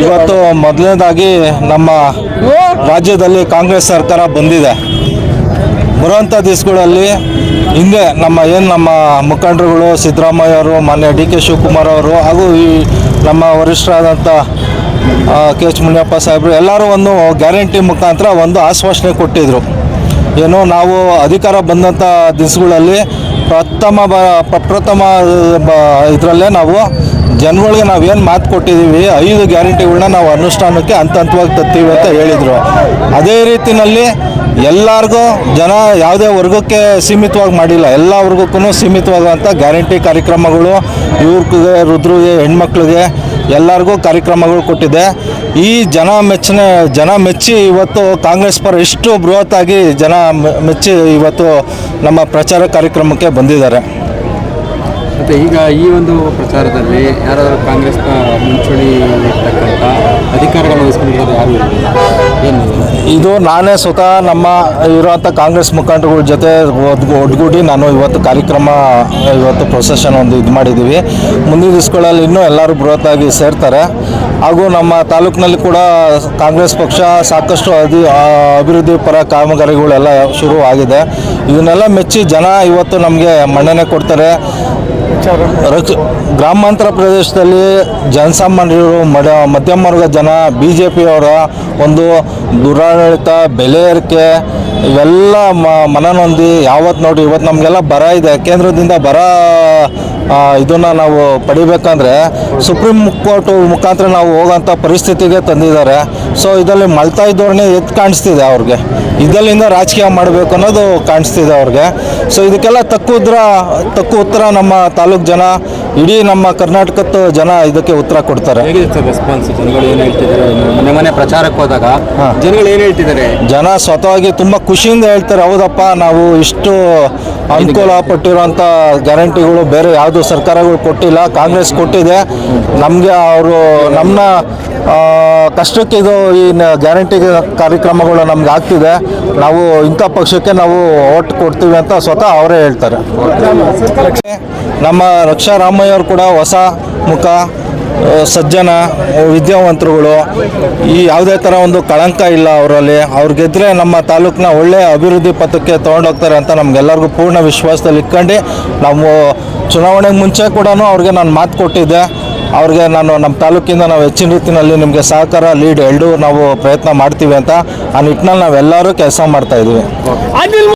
ಇವತ್ತು ಮೊದಲನೇದಾಗಿ ನಮ್ಮ ರಾಜ್ಯದಲ್ಲಿ ಕಾಂಗ್ರೆಸ್ ಸರ್ಕಾರ ಬಂದಿದೆ. ಬರುವಂಥ ದಿವಸಗಳಲ್ಲಿ ಹಿಂದೆ ನಮ್ಮ ಏನು ನಮ್ಮ ಮುಖಂಡರುಗಳು ಸಿದ್ದರಾಮಯ್ಯ ಅವರು ಮಾನ್ಯ ಡಿ ಕೆ ಶಿವಕುಮಾರ್ ಅವರು ಹಾಗೂ ಈ ನಮ್ಮ ವರಿಷ್ಠರಾದಂಥ ಕೆ ಎಚ್ ಮುನಿಯಪ್ಪ ಸಾಹೇಬರು ಎಲ್ಲರೂ ಒಂದು ಗ್ಯಾರಂಟಿ ಮುಖಾಂತರ ಒಂದು ಆಶ್ವಾಸನೆ ಕೊಟ್ಟಿದ್ದರು ಏನು ನಾವು ಅಧಿಕಾರ ಬಂದಂಥ ದಿವಸಗಳಲ್ಲಿ ಪ್ರಥಮ ಬ ಪ್ರಪ್ರಥಮ ಇದರಲ್ಲೇ ನಾವು ಜನಗಳಿಗೆ ನಾವು ಏನು ಮಾತು ಕೊಟ್ಟಿದ್ದೀವಿ ಐದು ಗ್ಯಾರಂಟಿಗಳನ್ನ ನಾವು ಅನುಷ್ಠಾನಕ್ಕೆ ಹಂತ ಹಂತವಾಗಿ ತರ್ತೀವಿ ಅಂತ ಹೇಳಿದರು. ಅದೇ ರೀತಿಯಲ್ಲಿ ಎಲ್ಲರಿಗೂ ಜನ ಯಾವುದೇ ವರ್ಗಕ್ಕೆ ಸೀಮಿತವಾಗಿ ಮಾಡಿಲ್ಲ ಎಲ್ಲ ವರ್ಗಕ್ಕೂ ಸೀಮಿತವಾದಂಥ ಗ್ಯಾರಂಟಿ ಕಾರ್ಯಕ್ರಮಗಳು ಇವ್ರಿಗೆ ರುದ್ರಿಗೆ ಹೆಣ್ಮಕ್ಳಿಗೆ ಎಲ್ಲರಿಗೂ ಕಾರ್ಯಕ್ರಮಗಳು ಕೊಟ್ಟಿದೆ. ಈ ಜನ ಮೆಚ್ಚನೆ ಜನ ಮೆಚ್ಚಿ ಇವತ್ತು ಕಾಂಗ್ರೆಸ್ ಪರ ಇಷ್ಟು ಬೃಹತ್ತಾಗಿ ಜನ ಮೆಚ್ಚಿ ಇವತ್ತು ನಮ್ಮ ಪ್ರಚಾರ ಕಾರ್ಯಕ್ರಮಕ್ಕೆ ಬಂದಿದ್ದಾರೆ. ಮತ್ತೆ ಈಗ ಈ ಒಂದು ಪ್ರಚಾರದಲ್ಲಿ ಯಾರಾದರೂ ಕಾಂಗ್ರೆಸ್ನ ಮುಂಚೂಣಿ ಇರ್ತಕ್ಕಂಥ ಅಧಿಕಾರಗಳನ್ನು ವಹಿಸ್ಕೊಂಡಿರೋದು ಯಾರು ಏನು? ಇದು ನಾನೇ ಸ್ವತಃ ನಮ್ಮ ಇರುವಂಥ ಕಾಂಗ್ರೆಸ್ ಮುಖಂಡಗಳ ಜೊತೆ ಒಡ್ಗೂಡಿ ನಾನು ಇವತ್ತು ಕಾರ್ಯಕ್ರಮ, ಇವತ್ತು ಪ್ರೊಸೆಷನ್ ಒಂದು ಇದು ಮಾಡಿದ್ದೀವಿ. ಮುಂದಿನ ದಿವಸಗಳಲ್ಲಿ ಇನ್ನೂ ಎಲ್ಲರೂ ಬೃಹತ್ತಾಗಿ ಸೇರ್ತಾರೆ. ಹಾಗೂ ನಮ್ಮ ತಾಲೂಕಿನಲ್ಲಿ ಕೂಡ ಕಾಂಗ್ರೆಸ್ ಪಕ್ಷ ಸಾಕಷ್ಟು ಅಧಿ ಅಭಿವೃದ್ಧಿ ಪರ ಕಾಮಗಾರಿಗಳೆಲ್ಲ ಶುರು ಆಗಿದೆ ಇದನ್ನೆಲ್ಲ ಮೆಚ್ಚಿ ಜನ ಇವತ್ತು ನಮಗೆ ಮನ್ನಣೆ ಕೊಡ್ತಾರೆ. ರಕ್ಷ ಗ್ರಾಮಾಂತರ ಪ್ರದೇಶದಲ್ಲಿ ಜನಸಾಮಾನ್ಯರು, ಮಡ, ಮಧ್ಯಮ ವರ್ಗ ಜನ ಬಿ ಜೆ ಪಿಯವರ ಒಂದು ದುರಾಡಳಿತ, ಬೆಲೆ ಏರಿಕೆ, ಇವೆಲ್ಲ ಮನನೊಂದಿ ಯಾವತ್ತು ನೋಡಿ ಇವತ್ತು ನಮಗೆಲ್ಲ ಬರ ಇದೆ. ಕೇಂದ್ರದಿಂದ ಬರ ಇದನ್ನು ನಾವು ಪಡಿಬೇಕಂದ್ರೆ ಸುಪ್ರೀಂ ಕೋರ್ಟ್ ಮುಖಾಂತರ ನಾವು ಹೋಗೋಂಥ ಪರಿಸ್ಥಿತಿಗೆ ತಂದಿದ್ದಾರೆ. ಸೊ ಇದರಲ್ಲಿ ಮಲ್ತಾಯಿ ಧೋರಣೆ ಎದ್ದು ಕಾಣಿಸ್ತಿದೆ ಅವ್ರಿಗೆ? ಇದರಿಂದ ರಾಜಕೀಯ ಮಾಡಬೇಕು ಅನ್ನೋದು ಕಾಣಿಸ್ತಿದೆ ಅವ್ರಿಗೆ. ಸೊ ಇದಕ್ಕೆಲ್ಲ ತಕ್ಕ ಉತ್ತರ ತಕ್ಕು ಉತ್ತರ ನಮ್ಮ ತಾಲೂಕು ಜನ ಇಡೀ ನಮ್ಮ ಕರ್ನಾಟಕದ ಜನ ಇದಕ್ಕೆ ಉತ್ತರ ಕೊಡ್ತಾರೆ. ಹೇಗಿದೆ ಸರ್ ರೆಸ್ಪಾನ್ಸ್ ಜನಗಳು ಏನು ಹೇಳ್ತಿದ್ದಾರೆ ಮನೆ ಮನೆ ಪ್ರಚಾರಕ್ಕೆ ಹೋದಾಗ ಜನಗಳು ಏನು ಹೇಳ್ತಿದ್ದಾರೆ? ಜನ ಸ್ವತಃವಾಗಿ ತುಂಬ ಖುಷಿಯಿಂದ ಹೇಳ್ತಾರೆ ಹೌದಪ್ಪ ನಾವು ಇಷ್ಟು ಅನುಕೂಲ ಪಟ್ಟಿರುವಂಥ ಗ್ಯಾರಂಟಿಗಳು ಬೇರೆ ಯಾವುದು ಸರ್ಕಾರಗಳು ಕೊಟ್ಟಿಲ್ಲ, ಕಾಂಗ್ರೆಸ್ ಕೊಟ್ಟಿದೆ. ನಮಗೆ ಅವರು ನಮ್ಮನ್ನ ಕಷ್ಟಕ್ಕೆ ಇದು ಈ ಗ್ಯಾರಂಟಿ ಕಾರ್ಯಕ್ರಮಗಳು ನಮ್ಗೆ ಆಗ್ತಿದೆ. ನಾವು ಇಂಥ ಪಕ್ಷಕ್ಕೆ ನಾವು ಓಟ್ ಕೊಡ್ತೀವಿ ಅಂತ ಸ್ವತಃ ಅವರೇ ಹೇಳ್ತಾರೆ. ನಮ್ಮ ರಕ್ಷಾ ರಾಮಯ್ಯ ಅವರು ಕೂಡ ಹೊಸ ಮುಖ ಸಜ್ಜನ ವಿದ್ಯಾವಂತರುಗಳು, ಈ ಯಾವುದೇ ಥರ ಒಂದು ಕಳಂಕ ಇಲ್ಲ ಅವರಲ್ಲಿ, ಅವ್ರು ಗೆದ್ದರೆ ನಮ್ಮ ತಾಲೂಕಿನ ಒಳ್ಳೆಯ ಅಭಿವೃದ್ಧಿ ಪಥಕ್ಕೆ ತೊಗೊಂಡೋಗ್ತಾರೆ ಅಂತ ನಮಗೆಲ್ಲರಿಗೂ ಪೂರ್ಣ ವಿಶ್ವಾಸದಲ್ಲಿ ಇಟ್ಕೊಂಡು ನಾವು ಚುನಾವಣೆಗೆ ಮುಂಚೆ ಕೂಡ ಅವ್ರಿಗೆ ನಾನು ಮಾತು ಕೊಟ್ಟಿದ್ದೆ. ಅವ್ರಿಗೆ ನಾನು ನಮ್ಮ ತಾಲೂಕಿಂದ ನಾವು ಹೆಚ್ಚಿನ ರೀತಿಯಲ್ಲಿ ನಿಮಗೆ ಸಹಕಾರ, ಲೀಡ್ ಎರಡೂ ನಾವು ಪ್ರಯತ್ನ ಮಾಡ್ತೀವಿ ಅಂತ ಆ ನಿಟ್ಟಿನಲ್ಲಿ ನಾವೆಲ್ಲರೂ ಕೆಲಸ ಮಾಡ್ತಾಯಿದ್ದೀವಿ